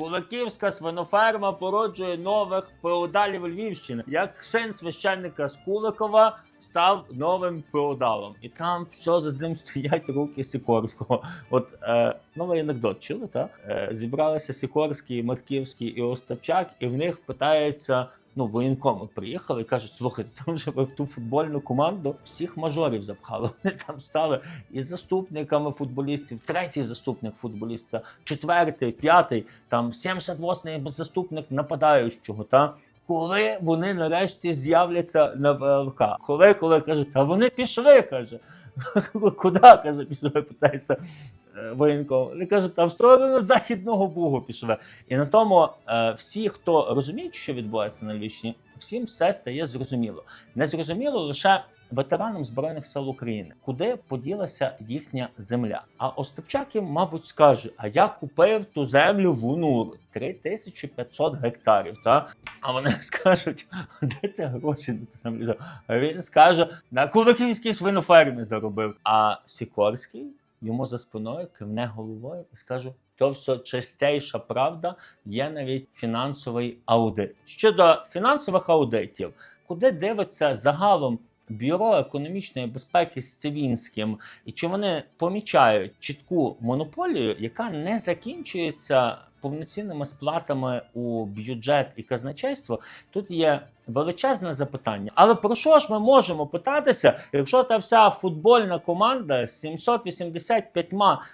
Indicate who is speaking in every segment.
Speaker 1: Кулаківська свиноферма породжує нових феодалів Львівщини. Як син священника з Куликова став новим феодалом. І там все за цим стоять руки Сікорського. От е, новий анекдот чули, так? Е, зібралися Сікорський, Матківський і Остапчак, і в них питаються. Ну, воєнкоми приїхали і кажуть: слухайте, там вже ви в ту футбольну команду всіх мажорів запхали. Вони там стали і заступниками футболістів, третій заступник футболіста, четвертий, п'ятий, там 78-й заступник нападаючого. Та коли вони нарешті з'являться на ВЛК? Коли, коли кажуть, а вони пішли, каже. Куди каже, пішли, питається воєнком. Вони кажуть, а в сторону Західного Бугу пішли. І на тому е, всі, хто розуміють, що відбувається на Львівщині, всім все стає зрозуміло. Не зрозуміло лише ветеранам Збройних сил України, куди поділася їхня земля. А Остапчак їм, мабуть, скаже: а я купив ту землю в Унуру 3500 гектарів. Та? А вони скажуть, де ти гроші на ту землю? А він скаже, на кулаківській свинофермі заробив. А Сікорський йому за спиною кивне головою і скажу, То все чистейша правда, є навіть фінансовий аудит. Щодо фінансових аудитів, куди дивиться загалом Бюро економічної безпеки з Цивінським, і чи вони помічають чітку монополію, яка не закінчується повноцінними сплатами у бюджет і казначейство? Тут є величезне запитання. Але про що ж ми можемо питатися, якщо та вся футбольна команда з 785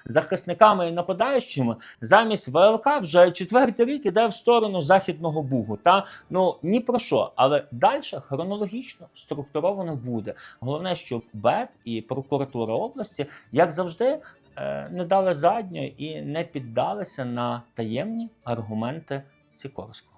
Speaker 1: захисниками і нападаючими замість ВЛК вже четвертий рік іде в сторону західного бугу? Та ну ні про що, але далі хронологічно структуровано буде. Головне, щоб БЕП і прокуратура області, як завжди, не дали задньої і не піддалися на таємні аргументи Сікорського.